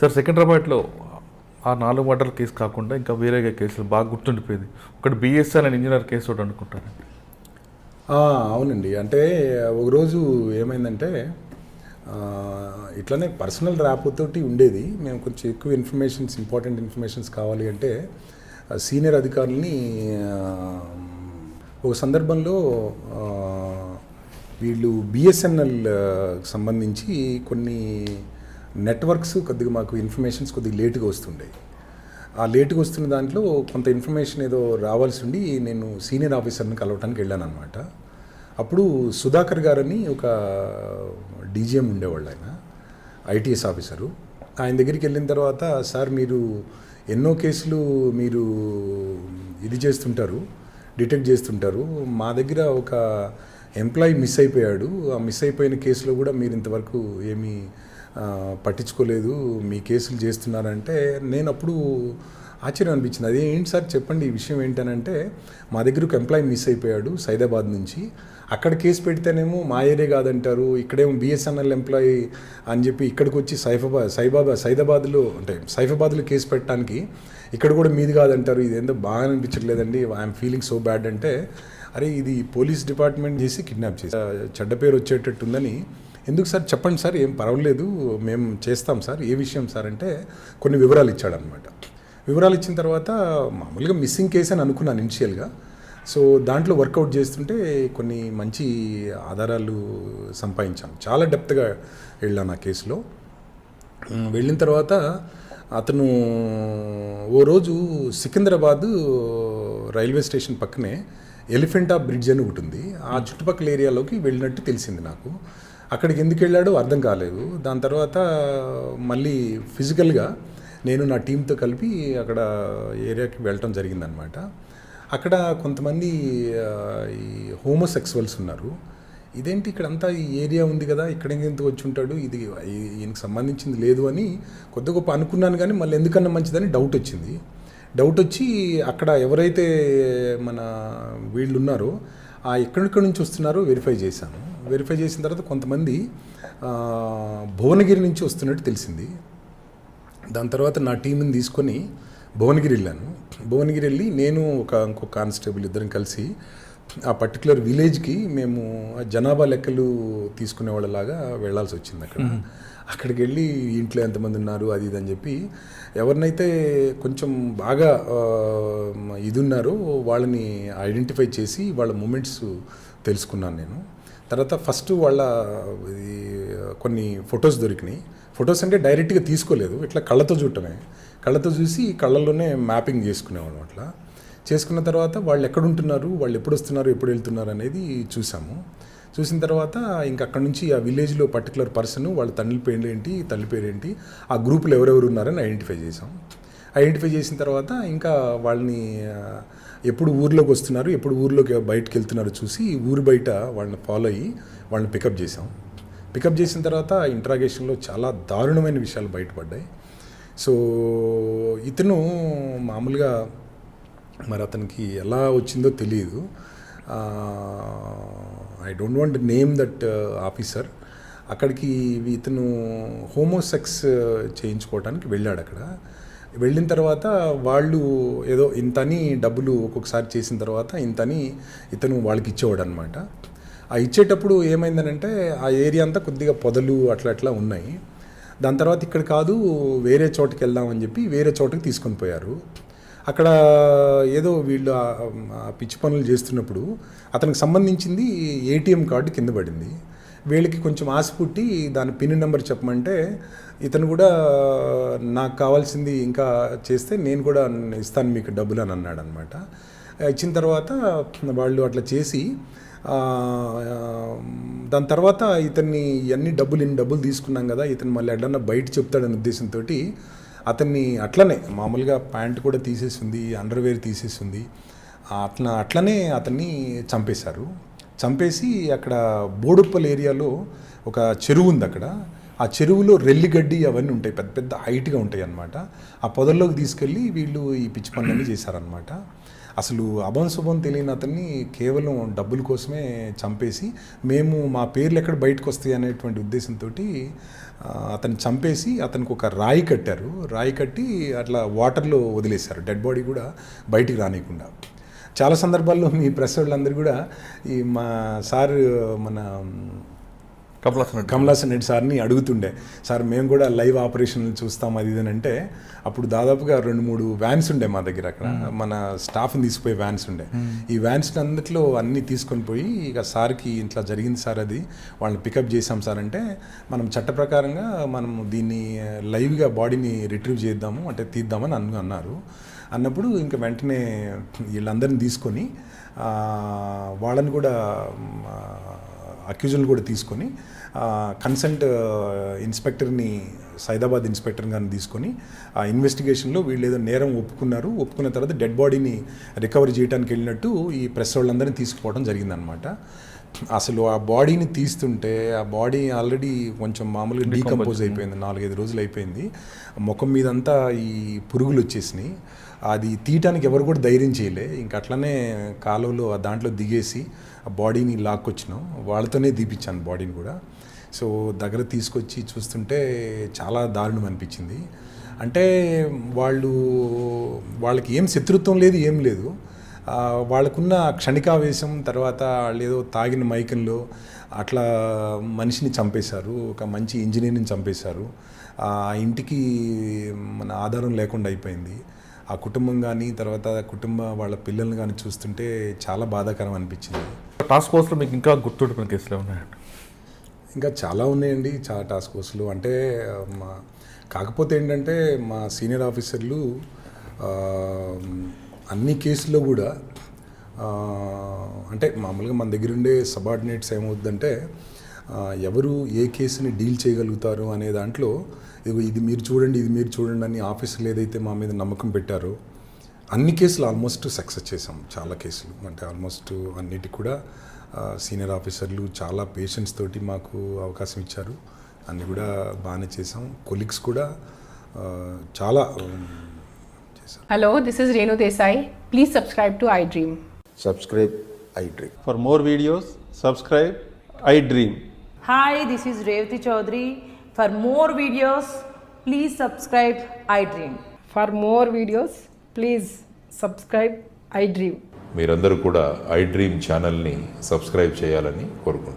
Sir సికింద్రాబాద్లో ఆ నాలుగు వాటర్ కేసు కాకుండా ఇంకా వేరే కేసులు బాగా గుర్తుండిపోయింది. ఒకటి బిఎస్ఎన్ అని ఇంజనీర్ కేసు ఒకటి అనుకుంటానండి. అవునండి. అంటే ఒకరోజు ఏమైందంటే ఇట్లానే పర్సనల్ ర్యాప్తోటి ఉండేది. మేము కొంచెం ఎక్కువ ఇన్ఫర్మేషన్స్ ఇంపార్టెంట్ ఇన్ఫర్మేషన్స్ కావాలి అంటే సీనియర్ అధికారులని ఒక సందర్భంలో వీళ్ళు బిఎస్ఎన్ఎల్ సంబంధించి కొన్ని నెట్వర్క్స్ కొద్దిగా మాకు ఇన్ఫర్మేషన్స్ కొద్దిగా లేటుగా వస్తుండే ఆ లేటుగా వస్తున్న దాంట్లో కొంత ఇన్ఫర్మేషన్ ఏదో రావాల్సి ఉండి నేను సీనియర్ ఆఫీసర్ని కలవటానికి వెళ్ళాను అనమాట అప్పుడు సుధాకర్ గారని ఒక డీజీఎం ఉండేవాళ్ళు ఆయన ఐటీఎస్ ఆఫీసరు. ఆయన దగ్గరికి వెళ్ళిన తర్వాత సార్ మీరు ఎన్నో కేసులు మీరు ఇది చేస్తుంటారు. డిటెక్ట్ చేస్తుంటారు. మా దగ్గర ఒక ఎంప్లాయీ మిస్ అయిపోయాడు. ఆ మిస్ అయిపోయిన కేసులో కూడా మీరు ఇంతవరకు ఏమీ పట్టించుకోలేదు మీ కేసులు చేస్తున్నారంటే నేను అప్పుడు ఆశ్చర్యం అనిపించింది. అదే ఏంటి సార్? చెప్పండి ఈ విషయం ఏంటనంటే మా దగ్గర ఒక ఎంప్లాయీ మిస్ అయిపోయాడు సైదాబాద్ నుంచి. అక్కడ కేసు పెడితేనేమో మా ఏరియా కాదంటారు ఇక్కడేమో బిఎస్ఎన్ఎల్ ఎంప్లాయీ అని చెప్పి ఇక్కడికి వచ్చి సైఫాబాద్ సైబాబా సైదాబాద్లో అంటే సైఫాబాద్లో కేసు పెట్టడానికి ఇక్కడ కూడా మీది కాదంటారు. ఇది బాగా అనిపించట్లేదండి. ఐఎమ్ ఫీలింగ్ సో బ్యాడ్ అంటే అరే ఇది పోలీస్ డిపార్ట్మెంట్ చేసి కిడ్నాప్ చేసి చెడ్డ పేరు వచ్చేటట్టుందని ఎందుకు సార్? చెప్పండి సార్ ఏం పర్వాలేదు మేము చేస్తాం సార్. ఏ విషయం సార్ అంటే కొన్ని వివరాలు ఇచ్చాడనమాట వివరాలు ఇచ్చిన తర్వాత మామూలుగా మిస్సింగ్ కేసు అని అనుకున్నాను ఇనిషియల్గా. సో దాంట్లో వర్కౌట్ చేస్తుంటే కొన్ని మంచి ఆధారాలు సంపాదించాను. చాలా డెప్త్గా వెళ్ళాను ఆ కేసులో. వెళ్ళిన తర్వాత అతను ఓ రోజు సికింద్రాబాద్ రైల్వే స్టేషన్ పక్కనే ఎలిఫెంటా బ్రిడ్జ్ అని ఒకటి ఉంది. ఆ చుట్టుపక్కల ఏరియాలోకి వెళ్ళినట్టు తెలిసింది నాకు. అక్కడికి ఎందుకు వెళ్ళాడో అర్థం కాలేదు. దాని తర్వాత మళ్ళీ ఫిజికల్గా నేను నా టీంతో కలిపి అక్కడ ఏరియాకి వెళ్ళటం జరిగిందనమాట అక్కడ కొంతమంది ఈ హోమోసెక్సువల్స్ ఉన్నారు. ఇదేంటి ఇక్కడంతా ఈ ఏరియా ఉంది కదా ఇక్కడ ఎందుకు వచ్చి ఉంటాడు ఇది ఈయనకి సంబంధించింది లేదు అని కొద్ది గొప్ప అనుకున్నాను కానీ మళ్ళీ ఎందుకన్నా మంచిదని డౌట్ వచ్చింది. డౌట్ వచ్చి అక్కడ ఎవరైతే మన వీళ్ళు ఉన్నారో ఆ ఎక్కడెక్కడి నుంచి వస్తున్నారో వెరిఫై చేశాను. వెరిఫై చేసిన తర్వాత కొంతమంది భువనగిరి నుంచి వస్తున్నట్టు తెలిసింది. దాని తర్వాత నా టీంని తీసుకొని భువనగిరి వెళ్ళాను. భువనగిరి వెళ్ళి నేను ఒక ఇంకో కానిస్టేబుల్ ఇద్దరం కలిసి ఆ పర్టికులర్ విలేజ్కి మేము జనాభా లెక్కలు తీసుకునే వాళ్ళలాగా వెళ్ళాల్సి వచ్చింది అక్కడ. అక్కడికి వెళ్ళి ఇంట్లో ఎంతమంది ఉన్నారు అది ఇది అని చెప్పి ఎవరినైతే కొంచెం బాగా ఇది ఉన్నారో వాళ్ళని ఐడెంటిఫై చేసి వాళ్ళ మూమెంట్స్ తెలుసుకున్నాను నేను. తర్వాత ఫస్ట్ వాళ్ళ ఇది కొన్ని ఫొటోస్ దొరికినాయి. ఫొటోస్ అంటే డైరెక్ట్గా తీసుకోలేదు ఇట్లా కళ్ళతో చూడటమే. కళ్ళతో చూసి కళ్ళల్లోనే మ్యాపింగ్ చేసుకునేవాళ్ళం అట్లా. చేసుకున్న తర్వాత వాళ్ళు ఎక్కడుంటున్నారు వాళ్ళు ఎప్పుడు వస్తున్నారు ఎప్పుడు వెళ్తున్నారు అనేది చూసాము. చూసిన తర్వాత ఇంక అక్కడ నుంచి ఆ విలేజ్లో పర్టికులర్ పర్సన్ వాళ్ళ తండ్రి పేరు ఏంటి తల్లి పేరు ఏంటి ఆ గ్రూపులో ఎవరెవరు ఉన్నారని ఐడెంటిఫై చేసాం. ఐడెంటిఫై చేసిన తర్వాత ఇంకా వాళ్ళని ఎప్పుడు ఊర్లోకి వస్తున్నారు ఎప్పుడు ఊర్లోకి బయటకు వెళ్తున్నారో చూసి ఊరు బయట వాళ్ళని ఫాలో అయ్యి వాళ్ళని పికప్ చేసాం పికప్ చేసిన తర్వాత ఇంట్రాగేషన్లో చాలా దారుణమైన విషయాలు బయటపడ్డాయి. సో ఇతను మామూలుగా మరి అతనికి ఎలా వచ్చిందో తెలియదు. I don't want name that officer అక్కడికి ఇతను హోమోసెక్స్ చేయించుకోవడానికి వెళ్ళాడు అక్కడ. వెళ్ళిన తర్వాత వాళ్ళు ఏదో ఇంతని డబ్బులు ఒక్కొక్కసారి చేసిన తర్వాత ఇంతని ఇతను వాళ్ళకి ఇచ్చేవాడు అనమాట ఆ ఇచ్చేటప్పుడు ఏమైందనంటే ఆ ఏరియా అంతా కొద్దిగా పొదలు అట్లా అట్లా ఉన్నాయి. దాని తర్వాత ఇక్కడ కాదు వేరే చోటుకి వెళ్దామని చెప్పి వేరే చోటుకి తీసుకొని పోయారు. అక్కడ ఏదో వీళ్ళు పిచ్చి పనులు చేస్తున్నప్పుడు అతనికి సంబంధించింది ఏటీఎం కార్డు కింద పడింది. వీళ్ళకి కొంచెం ఆశ పుట్టి దాని పిన్ నెంబర్ చెప్పమంటే ఇతను కూడా నాకు కావాల్సింది ఇంకా చేస్తే నేను కూడా ఇస్తాను మీకు డబ్బులు అని అన్నాడు అనమాట ఇచ్చిన తర్వాత వాళ్ళు అట్లా చేసి దాని తర్వాత ఇతన్ని ఇవన్నీ డబ్బులు ఇన్ని డబ్బులు తీసుకున్నాం కదా ఇతను మళ్ళీ ఎక్కడన్నా బయట చెప్తాడనే ఉద్దేశంతో అతన్ని అట్లనే మామూలుగా ప్యాంట్ కూడా తీసేసింది అండర్వేర్ తీసేసింది అట్లా అట్లనే అతన్ని చంపేశారు. చంపేసి అక్కడ బోడుప్పల్ ఏరియాలో ఒక చెరువు ఉంది అక్కడ. ఆ చెరువులో రెల్లిగడ్డి అవన్నీ ఉంటాయి. పెద్ద పెద్ద హైట్గా ఉంటాయి అన్నమాట. ఆ పొదల్లోకి తీసుకెళ్ళి వీళ్ళు ఈ పిచ్చి పనులన్నీ చేశారనమాట అసలు అభం శుభం తెలియని అతన్ని కేవలం డబ్బుల కోసమే చంపేసి మేము మా పేర్లు ఎక్కడ బయటకు వస్తాయి అనేటువంటి ఉద్దేశంతో అతను చంపేసి అతనికి ఒక రాయి కట్టారు. రాయి కట్టి అట్లా వాటర్లో వదిలేశారు. డెడ్ బాడీ కూడా బయటికి రానియకుండా. చాలా సందర్భాల్లో మీ ప్రెస్ వాళ్ళందరూ కూడా ఈ మా సార్ మన కమలాసన్ కమలాసన్ రెడ్డి సార్ని అడుగుతుండే సార్ మేము కూడా లైవ్ ఆపరేషన్లు చూస్తాం అది ఇది అంటే అప్పుడు దాదాపుగా రెండు మూడు వ్యాన్స్ ఉండే మా దగ్గర అక్కడ. మన స్టాఫ్ని తీసుకుపోయే వ్యాన్స్ ఉండే. ఈ వ్యాన్స్ అందుట్లో అన్నీ తీసుకొని పోయి ఇక సార్కి ఇట్లా జరిగింది సార్ అది వాళ్ళని పికప్ చేసాం సార్ అంటే మనం చట్ట ప్రకారంగా మనం దీన్ని లైవ్గా బాడీని రిట్రీవ్ చేద్దాము అంటే తీద్దామని అన్ను అన్నారు. అన్నప్పుడు ఇంకా వెంటనే వీళ్ళందరిని తీసుకొని వాళ్ళని కూడా అక్యూజులు కూడా తీసుకొని కన్సల్ట్ ఇన్స్పెక్టర్ని సైదాబాద్ ఇన్స్పెక్టర్ గారిని తీసుకొని ఆ ఇన్వెస్టిగేషన్లో వీళ్ళు ఏదో నేరం ఒప్పుకున్నారు. ఒప్పుకున్న తర్వాత డెడ్ బాడీని రికవరీ చేయడానికి వెళ్ళినట్టు ఈ ప్రెస్ వాళ్ళందరినీ తీసుకుపోవడం జరిగిందనమాట అసలు ఆ బాడీని తీస్తుంటే ఆ బాడీ ఆల్రెడీ కొంచెం మామూలుగా డీకంపోజ్ అయిపోయింది. నాలుగైదు రోజులు అయిపోయింది. ముఖం మీదంతా ఈ పురుగులు వచ్చేసినాయి అది తీయటానికి ఎవరు కూడా ధైర్యం చేయలే. ఇంక అట్లనే కాలువలో ఆ దాంట్లో దిగేసి ఆ బాడీని లాక్కొచ్చినాం. వాళ్ళతోనే తీపిచ్చాను బాడీని కూడా. సో దగ్గర తీసుకొచ్చి చూస్తుంటే చాలా దారుణం అనిపించింది. అంటే వాళ్ళు వాళ్ళకి ఏం శత్రుత్వం లేదు ఏం లేదు. వాళ్ళకున్న క్షణికావేశం తర్వాత వాళ్ళు ఏదో తాగిన మైకంలో అట్లా మనిషిని చంపేశారు. ఒక మంచి ఇంజనీర్ని చంపేశారు. ఆ ఇంటికి మన ఆధారం లేకుండా అయిపోయింది. ఆ కుటుంబం కానీ తర్వాత కుటుంబ వాళ్ళ పిల్లల్ని కానీ చూస్తుంటే చాలా బాధాకరం అనిపించింది. టాస్క్ ఫోర్స్లో మీకు ఇంకా గుర్తుండిపోయిన కేసులు ఉన్నాయండి ఇంకా చాలా ఉన్నాయండి. చాలా టాస్క్ ఫోర్స్లు అంటే మా కాకపోతే ఏంటంటే మా సీనియర్ ఆఫీసర్లు అన్ని కేసుల్లో కూడా అంటే మామూలుగా మన దగ్గర ఉండే సబార్డినేట్స్ ఏమవుతుందంటే ఎవరు ఏ కేసుని డీల్ చేయగలుగుతారు అనే దాంట్లో ఇది మీరు చూడండి ఇది మీరు చూడండి అని ఆఫీసులు ఏదైతే మా మీద నమ్మకం పెట్టారో అన్ని కేసులు ఆల్మోస్ట్ సక్సెస్ చేసాం చాలా కేసులు అంటే ఆల్మోస్ట్ అన్నిటికి కూడా సీనియర్ ఆఫీసర్లు చాలా పేషెన్స్ తోటి మాకు అవకాశం ఇచ్చారు అన్ని కూడా బాగానే చేసాం కొలీగ్స్ కూడా చాలా ఉమ్, చేశారు Hello, this is Renu Desai. Please subscribe to iDream. subscribe iDream. For more videos, subscribe I Dream. Hi this is Revathi Chowdary for more videos please subscribe I dream for more videos please subscribe I dream మీరందరూ కూడా I dream ఛానల్ని subscribe చేయాలని కోరుకుంటున్నాను